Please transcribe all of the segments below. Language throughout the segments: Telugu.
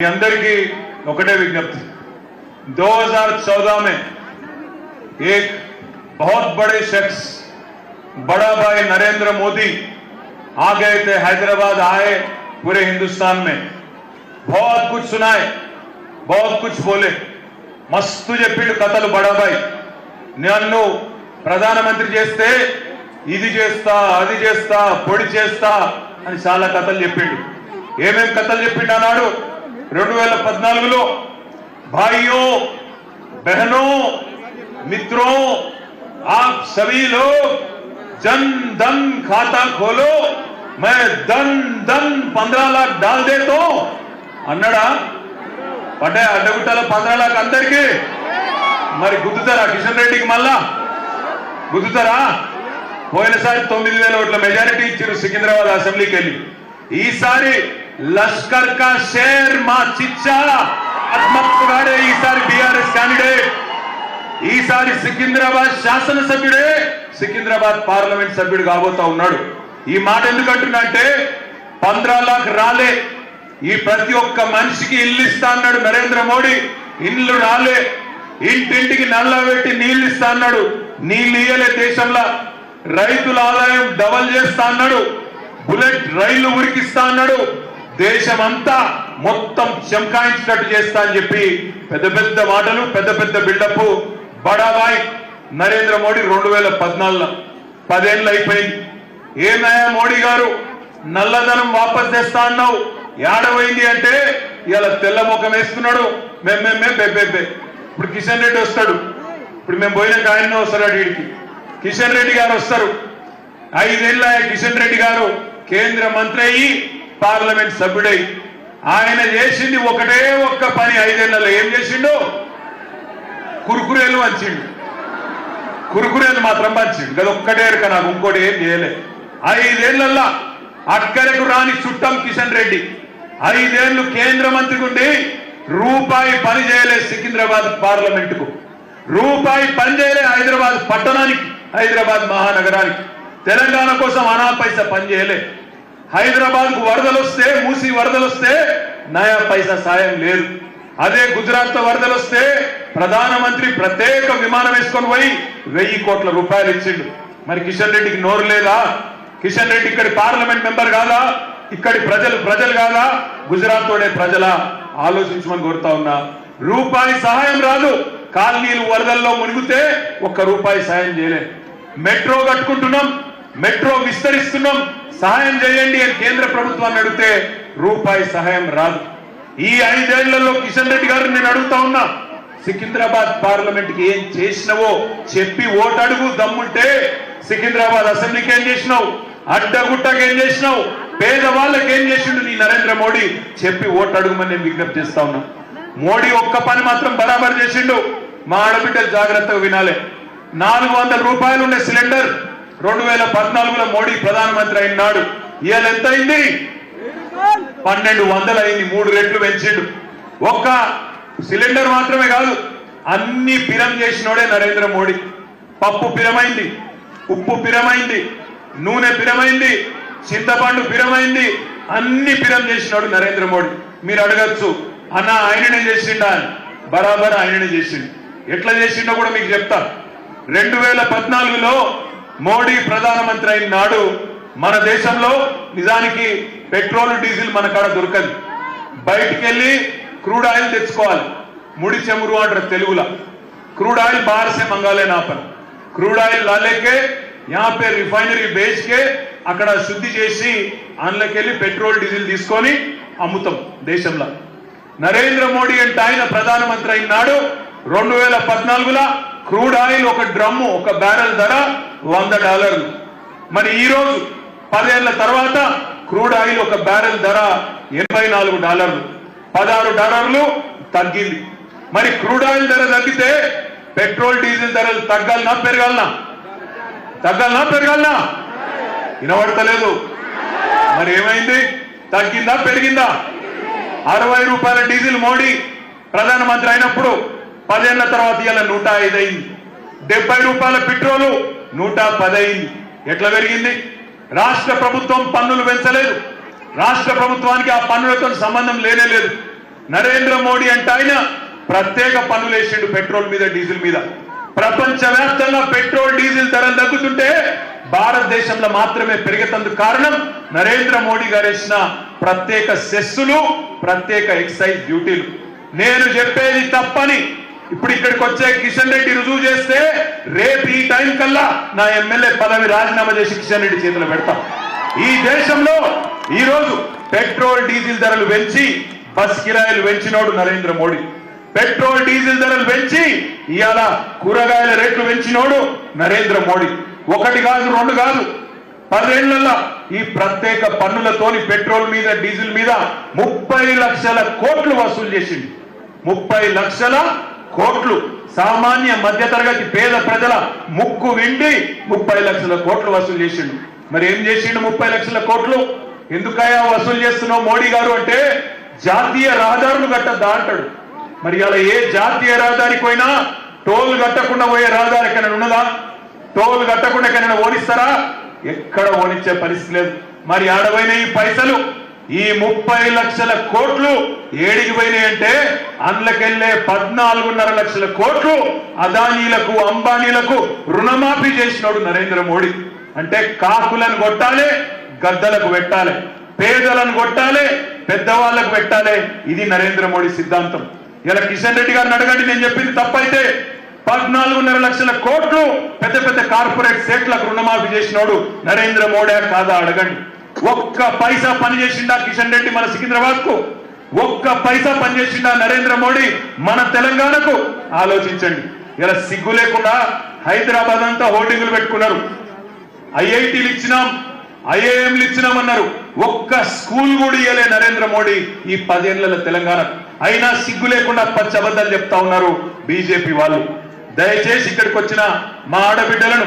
మీ అందరికీ ఒకటే విజ్ఞప్తి 2014 में एक बहुत बड़े शख्स बड़ा भाई नरेंद्र मोदी आ गए थे हैदराबाद आए पूरे हिंदुस्तान में बहुत कुछ सुनाए बहुत कुछ बोले మస్తు చెప్పిండు కథలు బడాబాయ్ నన్ను ప్రధానమంత్రి చేస్తే ఇది చేస్తా అది చేస్తా పొడి చేస్తా అని చాలా కథలు చెప్పిండు ఏమేం కథలు చెప్పిండు అన్నాడు రెండు వేల పద్నాలుగులో భాయ్యో బహనో మిత్రో ఆప్ सभी జన్ जन ఖాతా खाता మే ధన్ धन धन లాక్ డాల్ దేతో. అన్నాడా? పడ్డా అడ్డగుట్టాల పంద్రా లాక్ అందరికి? మరి గుద్దుతారా కిషన్ రెడ్డికి మళ్ళా? గుద్దుతారా? పోయినసారి తొమ్మిది వేల ఓట్ల మెజారిటీ ఇచ్చారు సికింద్రాబాద్ అసెంబ్లీకి వెళ్ళి ఈసారి లష్కర్ కా షేర్ మా చిచ్చా ఆత్మహత్య ఈసారి బీఆర్ఎస్ క్యాండిడేట్ ఈసారి సికింద్రాబాద్ శాసనసభ్యుడే సికింద్రాబాద్ పార్లమెంట్ సభ్యుడు కాబోతా ఉన్నాడు. ఈ మాట ఎందుకు అంటే పంద్రా లాక్ రాలే ఈ ప్రతి ఒక్క మనిషికి ఇల్లు ఇస్తా అన్నాడు నరేంద్ర మోడీ. ఇల్లు రాలే ఇంటింటికి నల్ల పెట్టి నీళ్ళు ఇస్తా అన్నాడు. నీళ్ళు ఇయ్యలే దేశంలో. రైతుల ఆదాయం డబల్ చేస్తా అన్నాడు. బుల్లెట్ రైళ్ళు ఉరికిస్తా అన్నాడు. దేశమంతా మొత్తం శంకాయించినట్టు చేస్తా అని చెప్పి పెద్ద పెద్ద మాటలు పెద్ద పెద్ద బిల్డప్ బడాబాయ్ నరేంద్ర మోడీ రెండు వేల పద్నాలుగులో. పదేళ్ళు అయిపోయింది. ఏమయ్యా మోడీ గారు నల్లధనం వాపస్ తెస్తా అన్నావు? ఏడవైంది అంటే ఇలా తెల్ల ముఖం వేసుకున్నాడు. మేమేమే బెబ్బెబ్బే ఇప్పుడు కిషన్ రెడ్డి వస్తాడు. ఇప్పుడు మేము పోయినాక ఆయన వస్తాడు వీడికి కిషన్ రెడ్డి గారు వస్తారు. ఐదేళ్ళ కిషన్ రెడ్డి గారు కేంద్ర మంత్రి అయ్యి పార్లమెంట్ సభ్యుడై ఆయన చేసింది ఒకటే ఒక్క పని ఐదేళ్ళలో. ఏం చేసిండు? కురుకురేలు వంచిండు కురుకురేలు మాత్రం పంచిండు. అది ఒక్కటే నాకు ఇంకోటి ఏం చేయలే. ఐదేళ్ళలో అక్కరకు రాని చుట్టం కిషన్ రెడ్డి. ఐదేళ్ళు కేంద్ర మంత్రి ఉండి రూపాయి పని చేయలే సికింద్రాబాద్ పార్లమెంట్కు రూపాయి పని చేయలే హైదరాబాద్ పట్టణానికి హైదరాబాద్ మహానగరానికి. తెలంగాణ కోసం అనా పైసా పని చేయలే. హైదరాబాద్కు వరదలు వస్తే మూసి వరదలు వస్తే నయా పైసా సాయం లేదు. అదే గుజరాత్లో వరదలు వస్తే ప్రధానమంత్రి ప్రత్యేక విమానం వేసుకొని పోయి వెయ్యి కోట్ల రూపాయలు ఇచ్చిండు. మరి కిషన్ రెడ్డికి నోరు లేదా? కిషన్ రెడ్డి ఇక్కడి పార్లమెంట్ మెంబర్ కాదా? ఇక్కడి ప్రజలు ప్రజలు కాదా? గుజరాత్ తోడే ప్రజల? ఆలోచించమని కోరుతా ఉన్నా. రూపాయి సహాయం రాదు. కాలనీలు వరదల్లో మునిగితే ఒక్క రూపాయి సాయం చేయలే. మెట్రో కట్టుకుంటున్నాం. మెట్రో విస్తరిస్తున్నాం. సహాయం చేయండి అని కేంద్ర ప్రభుత్వాన్ని అడిగితే రూపాయి సహాయం రాదు. ఈ ఐదేళ్ళలో కిషన్ రెడ్డి గారు నేను అడుగుతా ఉన్నా సికింద్రాబాద్ పార్లమెంట్కి ఏం చేసినవో చెప్పి ఓటు అడుగు దమ్ముంటే సికింద్రాబాద్ అసెంబ్లీకి ఏం చేసినావు? అడ్డగుట్టకి ఏం చేసినావు? పేదవాళ్ళకి ఏం చేసిండు నీ నరేంద్ర మోడీ? చెప్పి ఓటు అడుగుమని నేను విజ్ఞప్తి చేస్తా ఉన్నా. మోడీ ఒక్క పని మాత్రం బరాబర్ చేసిండు. మా ఆడబిడ్డలు జాగ్రత్తగా వినాలి. నాలుగు వందల రూపాయలు ఉండే సిలిండర్ రెండు వేల పద్నాలుగులో మోడీ ప్రధానమంత్రి అయినాడు. ఇవాళ ఎంత అయింది పన్నెండు వందలు అయింది మూడు రెట్లు పెంచిండు. ఒక్క సిలిండర్ మాత్రమే కాదు అన్ని పిరం చేసినోడే నరేంద్ర మోడీ. పప్పు పిరమైంది ఉప్పు పిరమైంది నూనె పిరమైంది చింతపండు పిరమైంది అన్ని పిరం చేసినాడు నరేంద్ర మోడీ. మీరు అడగచ్చు అన్న ఆయననే చేసిండా? బరాబర్ ఆయననే చేసిండు. ఎట్లా చేసిండో కూడా మీకు చెప్తా. రెండు వేల పద్నాలుగులో మోడీ ప్రధానమంత్రి అయిన నాడు మన దేశంలో నిజానికి పెట్రోల్ డీజిల్ మన కాడ దొరకదు బయటికి వెళ్ళి క్రూడ్ ఆయిల్ తెచ్చుకోవాలి ముడి చెమురు అంటారు తెలుగులో क्रूड ऑयल बाहर से मंगा लेना अपन क्रूड ऑयल ला लेके यहाँ पे రిఫైనరీ బేచ్ కే అక్కడ శుద్ధి చేసి అందులోకెళ్ళి పెట్రోల్ డీజిల్ తీసుకొని అమ్ముతాం దేశంలో నరేంద్ర మోడీ అంటే ఆయన ప్రధానమంత్రి అయినాడు రెండు వేల పద్నాలుగులో క్రూడ్ ఆయిల్ ఒక డ్రమ్ము ఒక బ్యారెల్ ధర వంద డాలర్లు. మరి ఈరోజు పదేళ్ళ తర్వాత క్రూడ్ ఆయిల్ ఒక బ్యారెల్ ధర ఎనభై నాలుగు డాలర్లు. పదహారు డాలర్లు తగ్గింది. మరి క్రూడ్ ఆయిల్ ధర తగ్గితే పెట్రోల్ డీజిల్ ధరలు తగ్గాలనా పెరగాలనా? తగ్గాలనా పెరగాలనా? వినబడతలేదు. మరి ఏమైంది? తగ్గిందా పెరిగిందా? అరవై రూపాయల డీజిల్ మోడీ ప్రధానమంత్రి అయినప్పుడు పదేళ్ళ తర్వాత ఇవాళ నూట ఐదు అయింది. డెబ్బై రూపాయల పెట్రోలు నూట పదైంది ఎట్లా పెరిగింది? రాష్ట్ర ప్రభుత్వం పన్నులు పెంచలేదు. రాష్ట్ర ప్రభుత్వానికి ఆ పన్నులతో సంబంధం లేనే లేదు. నరేంద్ర మోడీ అంటే ఆయన ప్రత్యేక పన్నులు వేసిండు పెట్రోల్ మీద డీజిల్ మీద. ప్రపంచవ్యాప్తంగా పెట్రోల్ డీజిల్ ధరలు తగ్గుతుంటే భారతదేశంలో మాత్రమే పెరిగేటందుకు కారణం నరేంద్ర మోడీ గారు వేసిన ప్రత్యేక సెస్సులు ప్రత్యేక ఎక్సైజ్ డ్యూటీలు. నేను చెప్పేది తప్పని ఇప్పుడు ఇక్కడికి వచ్చే కిషన్ రెడ్డి రుజువు చేస్తే రేపు ఈ టైం కల్లా నా ఎమ్మెల్యే పదవి రాజీనామా చేసి కిషన్ రెడ్డి చేతిలో పెడతాం. ఈ దేశంలో ఈ రోజు పెట్రోల్ డీజిల్ ధరలు పెంచి బస్ కిరాయిలు పెంచినోడు నరేంద్ర మోడీ. పెట్రోల్ డీజిల్ ధరలు పెంచి ఇవాళ కూరగాయల రేట్లు పెంచినోడు నరేంద్ర మోడీ. ఒకటి కాదు రెండు కాదు పదేళ్ళలో ఈ ప్రత్యేక పన్నులతోని పెట్రోల్ మీద డీజిల్ మీద ముప్పై లక్షల కోట్లు వసూలు చేసింది ముప్పై లక్షల కోట్లు సామాన్య మధ్యతరగతి పేద ప్రజల ముక్కు విండి ముప్పై లక్షల కోట్లు వసూలు చేసిండు. మరి ఏం చేసిండు ముప్పై లక్షల కోట్లు? ఎందుకయా వసూలు చేస్తున్నావు మోడీ గారు అంటే జాతీయ రహదారులు కట్టద్దా అంటాడు. మరి అలా ఏ జాతీయ రహదారికి పోయినా టోల్ కట్టకుండా పోయే రహదారి ఎక్కడైనా ఉన్నదా? టోల్ కట్టకుండా ఎక్కడైనా ఓడిస్తారా? ఎక్కడ ఓడించే పరిస్థితి లేదు. మరి ఆడపోయిన ఈ పైసలు ఈ ముప్పై లక్షల కోట్లు ఏడికి పోయినాయంటే అందులోకెళ్ళే పద్నాలుగున్నర లక్షల కోట్లు అదానీలకు అంబానీలకు రుణమాఫీ చేసినాడు నరేంద్ర మోడీ. అంటే కాకులను కొట్టాలి గద్దలకు పెట్టాలి పేదలను కొట్టాలి పెద్దవాళ్ళకు పెట్టాలి. ఇది నరేంద్ర మోడీ సిద్ధాంతం. ఇలా కిషన్ రెడ్డి గారిని అడగండి నేను చెప్పింది తప్పైతే పద్నాలుగున్నర లక్షల కోట్లు పెద్ద పెద్ద కార్పొరేట్ సెట్లకు రుణమాఫీ చేసినోడు నరేంద్ర మోడీ కాదా? అడగండి. ఒక్క పైసా పని చేసిండా కిషన్ రెడ్డి మన సికింద్రాబాద్కు ఒక్క పైసా పని చేసిండా నరేంద్ర మోడీ మన తెలంగాణకు? ఆలోచించండి. ఇలా సిగ్గు లేకుండా హైదరాబాద్ అంతా హోర్డింగులు పెట్టుకున్నారు. ఐఐటీలు ఇచ్చినాం ఐఐఎంలు ఇచ్చినామన్నారు. ఒక్క స్కూల్ కూడా ఇయ్యలే నరేంద్ర మోడీ ఈ పదేళ్ళ తెలంగాణ. అయినా సిగ్గు లేకుండా పచ్చి అబద్ధాలు చెప్తా ఉన్నారు బీజేపీ వాళ్ళు. దయచేసి ఇక్కడికి వచ్చిన మా ఆడబిడ్డలను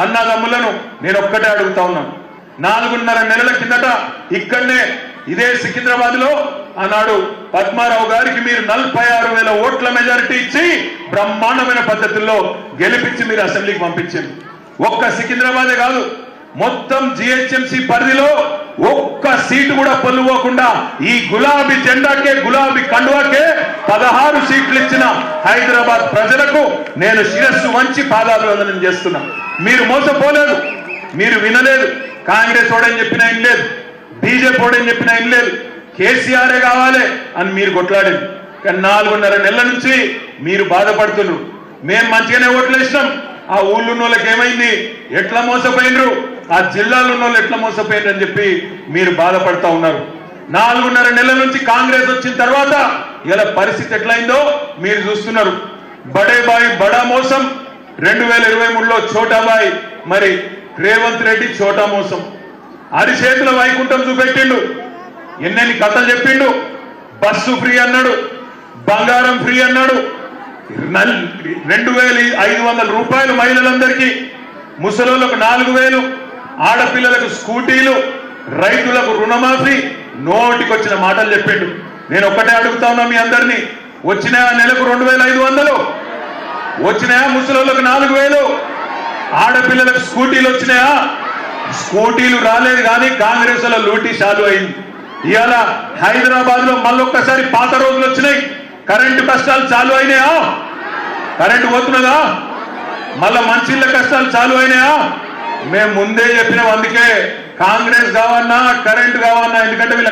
అన్నదమ్ములను నేను ఒక్కటే అడుగుతా ఉన్నాను. నాలుగున్నర నెలల కిందట ఇక్కడనే ఇదే సికింద్రాబాద్లో ఆనాడు పద్మారావు గారికి మీరు నలభై ఆరు వేల ఓట్ల మెజారిటీ ఇచ్చి బ్రహ్మాండమైన పద్ధతుల్లో గెలిపించి మీరు అసెంబ్లీకి పంపించారు ఒక్క సికింద్రాబాదే కాదు మొత్తం జిహెచ్ఎంసి పరిధిలో ఒక్క సీటు కూడా పొల్లుపోకుండా ఈ గులాబీ జెండాకే గులాబీ కండువాకే పదహారు సీట్లు ఇచ్చిన హైదరాబాద్ ప్రజలకు నేను శిరస్సు వంచి పాదాభివందనం చేస్తున్నా. మీరు మోసపోలేదు మీరు వినలేదు. కాంగ్రెస్ ఓడని చెప్పిన ఏం లేదు. బీజేపీ ఓడని చెప్పిన ఏం లేదు. కేసీఆరే కావాలి అని మీరు కొట్లాడింది. కానీ నాలుగున్నర నెలల నుంచి మీరు బాధపడుతున్నారు. మేము మంచిగానే ఓట్లు ఆ ఊళ్ళో ఉన్న వాళ్ళకి ఏమైంది? ఎట్లా మోసపోయినరు? ఆ జిల్లాలో ఉన్న వాళ్ళు ఎట్లా మోసపోయినరు అని చెప్పి మీరు బాధపడతా ఉన్నారు. నాలుగున్నర నెలల నుంచి కాంగ్రెస్ వచ్చిన తర్వాత ఇలా పరిస్థితి ఎట్లయిందో మీరు చూస్తున్నారు. బడే బాయ్ బడా మోసం. రెండు వేల ఇరవై మూడులో చోటాబాయి మరి రేవంత్ రెడ్డి చోటా మోసం. అరిచేతుల వైకుంఠం చూపెట్టిండు. ఎన్నెన్ని కథలు చెప్పిండు. బస్సు ఫ్రీ అన్నాడు. బంగారం ఫ్రీ అన్నాడు. నల్- రెండు వేల ఐదు వందల రూపాయలు మహిళలందరికీ. ముసలోళ్ళకు నాలుగు వేలు. ఆడపిల్లలకు స్కూటీలు. రైతులకు రుణమాఫీ. నోటికొచ్చిన మాటలు చెప్పిండు. నేను ఒక్కటే అడుగుతా ఉన్నా మీ అందరినీ. వచ్చిన నెలకు రెండు వేల ఐదు వందలు. వచ్చినాయా ముసలోళ్ళకు నాలుగు వేలు. ఆడపిల్లలకు స్కూటీలు వచ్చినాయా? స్కూటీలు రాలేదు కానీ కాంగ్రెస్లో లూటీ చాలు అయింది. ఇవాళ హైదరాబాద్లో మళ్ళొక్కసారి పాత రోజులు వచ్చినాయి. కరెంటు కష్టాలు చాలు అయినాయా? కరెంటు పోతున్నదా? మళ్ళా మంచిళ్ళ కష్టాలు చాలు అయినాయా? మేము ముందే చెప్పినాం అందుకే కాంగ్రెస్ కావన్నా కరెంటు కావన్నా ఎందుకంటే వీళ్ళ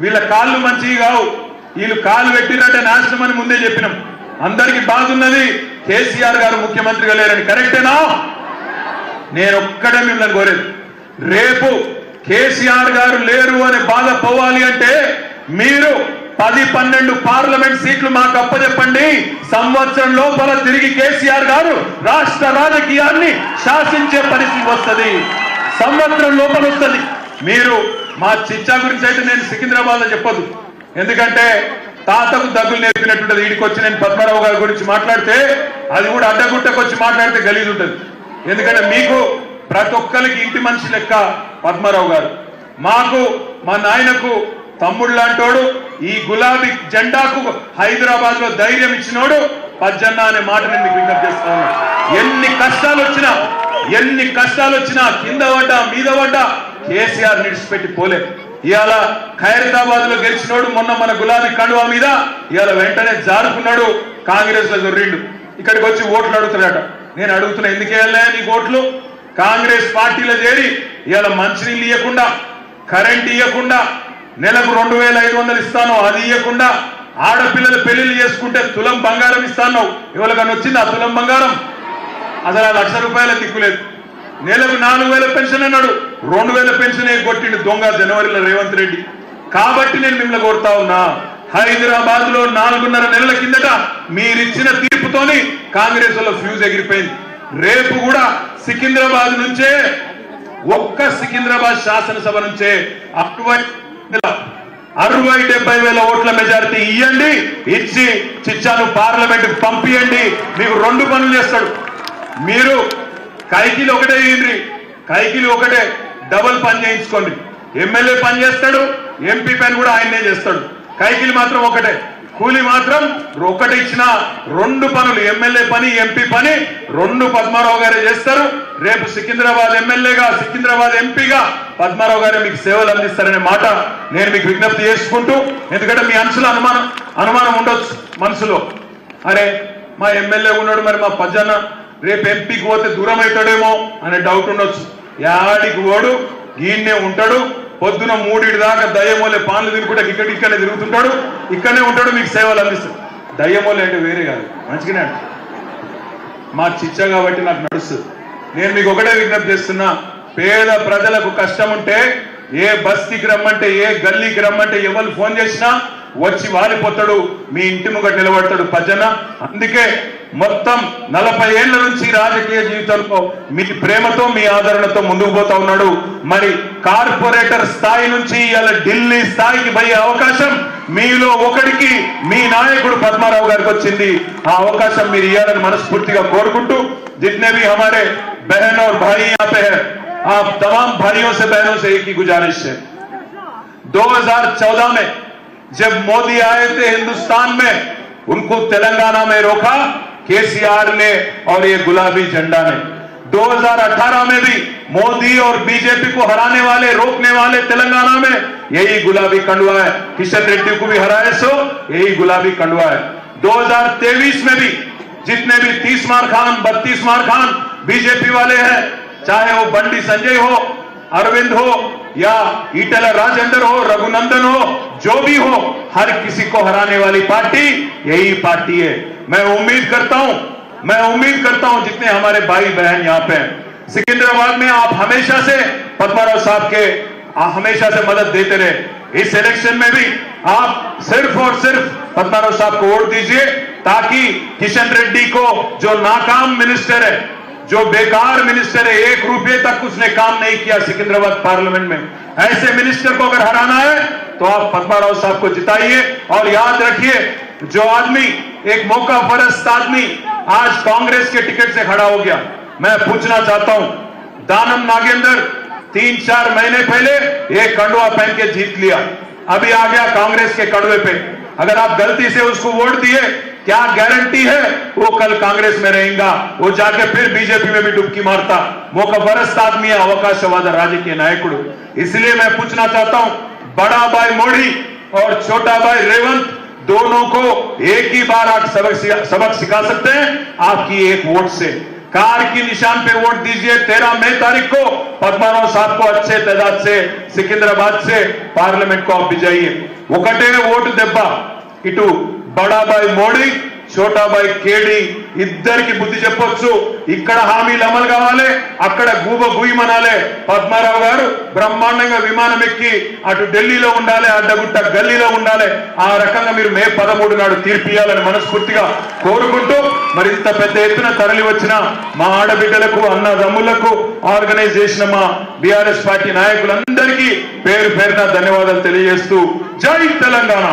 వీళ్ళ కాళ్ళు మంచివి కావు. వీళ్ళు కాళ్ళు పెట్టినట్టే నాశనం అని ముందే చెప్పినాం. అందరికి బాధ ఉన్నది. కేసీఆర్ గారు ముఖ్యమంత్రిగా లేరని. కరెక్టేనా? నేను ఒక్కడే మిమ్మల్ని కోరేది. రేపు కేసీఆర్ గారు లేరు అనే బాధ పోవాలి అంటే మీరు పది పన్నెండు పార్లమెంట్ సీట్లు మాకు అప్పచెప్పండి. సంవత్సరం లోపల తిరిగి కేసీఆర్ గారు రాష్ట్ర రాజకీయాన్ని శాసించే పరిస్థితి వస్తుంది. సంవత్సరం లోపల వస్తుంది. మీరు మా చిచ్చా గురించి అయితే నేను సికింద్రాబాద్లో చెప్పదు ఎందుకంటే తాతకు దగ్గులు నేర్పినట్టుంటది. వీడికి వచ్చి నేను పద్మారావు గారి గురించి మాట్లాడితే అది కూడా అడ్డగుట్టకు వచ్చి మాట్లాడితే గలీజ్ ఉంటుంది ఎందుకంటే మీకు ప్రతి ఒక్కరికి ఇంటి మనిషి లెక్క పద్మారావు గారు. మాకు మా నాయనకు తమ్ముడు లాంటోడు ఈ గులాబీ జెండాకు హైదరాబాద్లో ధైర్యం ఇచ్చినోడు పజ్జన్న అనే మాట నేను మీకు విజ్ఞప్తి ఎన్ని కష్టాలు వచ్చినా ఎన్ని కష్టాలు వచ్చినా కింద పడ్డా మీద పడ్డా కేసీఆర్ నిడిచిపెట్టి పోలే. ఇవాళ ఖైరతాబాద్లో గెలిచినోడు మొన్న మన గులాబీ కండువా మీద ఇవాళ వెంటనే జారుకున్నాడు కాంగ్రెస్లో జొర్రిండు ఇక్కడికి వచ్చి ఓట్లు అడుగుతున్నాడు నేను అడుగుతున్నా ఎందుకు వెళ్ళా నీకు ఓట్లు? కాంగ్రెస్ పార్టీలో చేరి ఇవాళ మంచినీళ్ళు ఇవ్వకుండా కరెంట్ ఇవ్వకుండా నెలకు రెండు వేల ఐదు వందలు ఇస్తాను అది ఇవ్వకుండా ఆడపిల్లలు పెళ్ళిళ్ళు చేసుకుంటే తులం బంగారం ఇస్తాను ఎవరికన్నా వచ్చింది ఆ తులం బంగారం? అసలు ఆ లక్ష రూపాయల దిక్కులేదు నెలకు నాలుగు వేల పెన్షన్ అన్నాడు రెండు వేల పెన్షన్ కొట్టిండు దొంగ జనవరిలో రేవంత్ రెడ్డి. కాబట్టి నేను మిమ్మల్ని కోరుతా ఉన్నా హైదరాబాద్లో నాలుగున్నర నెలల కిందట మీరిచ్చిన తీర్పుతోని కాంగ్రెస్లో ఫ్యూజ్ ఎగిరిపోయింది. రేపు కూడా సికింద్రాబాద్ నుంచే ఒక్క సికింద్రాబాద్ శాసనసభ నుంచే అరవై అరవై డెబ్బై వేల ఓట్ల మెజారిటీ ఇవ్వండి ఇచ్చి చిచ్చాను పార్లమెంట్ పంపియండి మీకు రెండు పనులు చేస్తాడు. మీరు కైకిలు ఒకటే ఇయ్యండి కైకిలు ఒకటే డబుల్ పని చేయించుకోండి. ఎమ్మెల్యే పని చేస్తాడు ఎంపీ పని కూడా ఆయనే చేస్తాడు. కైకిలు మాత్రం ఒకటే. కూలి మాత్రం ఒకటి ఇచ్చిన రెండు పనులు ఎమ్మెల్యే పని ఎంపీ పని రెండు పద్మారావు గారే చేస్తారు. రేపు సికింద్రాబాద్ ఎమ్మెల్యేగా సికింద్రాబాద్ ఎంపీగా పద్మారావు గారే మీకు సేవలు అందిస్తారనే మాట నేను మీకు విజ్ఞప్తి చేసుకుంటూ ఎందుకంటే మీ అంశలో అనుమానం అనుమానం ఉండొచ్చు మనసులో. అరే మా ఎమ్మెల్యే ఉన్నాడు మరి మా పజన? రేపు ఎంపీకి పోతే దూరం అవుతాడేమో అనే డౌట్ ఉండొచ్చు. యాడికి ఓడు ఈయన్నే ఉంటాడు పొద్దున మూడిటి దాకా దయ్యమోలే పాన్లు తినుకుంటే ఇక్కడ ఇక్కడే తిరుగుతుంటాడు ఇక్కడనే ఉంటాడు మీకు సేవలు అందిస్తాడు. దయ్యమోలే అంటే వేరే కాదు మంచిగానే అంట మా చిచ్చ కాబట్టి నాకు నడుస్తుంది. నేను మీకు ఒకటే విజ్ఞప్తి చేస్తున్నా పేద ప్రజలకు కష్టం ఉంటే ఏ బస్తీకి రమ్మంటే ఏ గల్లీకి రమ్మంటే ఎవరు ఫోన్ చేసినా వచ్చి వాలిపోతాడు మీ ఇంటి ముంగట నిలబడతాడు భజన అందుకే మొత్తం నలభై ఏళ్ల నుంచి రాజకీయ జీవితంలో మీ ప్రేమతో మీ ఆదరణతో ముందుకు పోతా ఉన్నాడు మరి కార్పొరేటర్ స్థాయి నుంచి ఇలా ఢిల్లీ స్థాయికి పోయే అవకాశం మీలో ఒకడికి మీ నాయకుడు పద్మారావు గారికి వచ్చింది ఆ అవకాశం మీరు ఇవ్వాలని మనస్ఫూర్తిగా కోరుకుంటూ जितने भी हमारे बहन और भाई यहाँ पे हैं आप तमाम भाइयों से बहनों से एक ही गुजारिश है 2014 में जब मोदी आए थे हिंदुस्तान में, उनको तेलंगाना में रोका, केसीआर ने और ये गुलाबी झंडा ने। 2018 में भी मोदी और बीजेपी को हराने वाले, रोकने वाले तेलंगाना में यही गुलाबी कंडवा है। किशन रेड्डी को भी हराए सो, यही गुलाबी कंडवा है। 2023 में भी जितने भी तीस मार खान, बत्तीस मार खान बीजेपी वाले हैं, चाहे वो बंडी संजय हो अरविंद हो या ईटला राजेंद्र हो, रघुनंदन हो, जो भी हो, हर किसी को हराने वाली पार्टी यही पार्टी है। मैं उम्मीद करता हूँ, मैं उम्मीद करता हूँ जितने हमारे भाई बहन यहाँ पे सिकंदराबाद में आप हमेशा से पद्माराव साहब के हमेशा से मदद देते रहे। इस इलेक्शन में भी आप सिर्फ़ और सिर्फ़ पद्माराव साहब को वोट दीजिए, ताकि किशन रेड्डी को जो नाकाम मिनिस्टर है जो बेकार मिनिस्टर है, एक रुपए तक उसने काम नहीं किया सिकंदराबाद पार्लियामेंट में। ऐसे मिनिस्टर को अगर हराना है तो आप पद्माराव साहब को जिताइए और याद रखिए, जो आदमी, एक मौका परस्त आदमी आज कांग्रेस के टिकट से खड़ा हो गया। मैं पूछना चाहता हूँ, दानम नागेंद्र तीन चार महीने पहले एक कंडुआ पहन के जीत लिया। अभी आ गया कांग्रेस के कड़वे पे। अगर आप गलती से उसको वोट दिए क्या गारंटी है? वो कल कांग्रेस में रहेगा। वो जाके फिर बीजेपी में भी डुबकी मारता। वो बरस आदमी है, अवकाशवाद राज्य के नायक इसलिए मैं पूछना चाहता हूँ, बड़ा भाई मोड़ी और छोटा भाई रेवंत, दोनों को एक ही बार आप सबक सबक सिखा सकते हैं आपकी एक वोट से। कार की निशान पे वोट दीजिए, तेरह मई तारीख को पद्माराव साहब को अच्छे तादाद से, सिकंदराबाद से पार्लियामेंट को आप भिजाइए कटे वोट, दब्बा, इटू। బడాబాయ్ మోడీ చోటాబాయ్ కేడి ఇద్దరికి బుద్ధి చెప్పొచ్చు. ఇక్కడ హామీలు అమలు కావాలి అక్కడ గూబ గుయ్యమనాలే పద్మారావు గారు బ్రహ్మాండంగా విమానం ఎక్కి అటు ఢిల్లీలో ఉండాలి అడ్డగుట్ట గల్లీలో ఉండాలి. ఆ రకంగా మీరు మే పదమూడు నాడు తీర్పియాలని మనస్ఫూర్తిగా కోరుకుంటూ మరింత పెద్ద ఎత్తున తరలి వచ్చిన మా ఆడబిడ్డలకు అన్నదమ్ములకు ఆర్గనైజ్ చేసిన మా బీఆర్ఎస్ పార్టీ నాయకులందరికీ పేరు పేరున ధన్యవాదాలు తెలియజేస్తూ జై తెలంగాణ.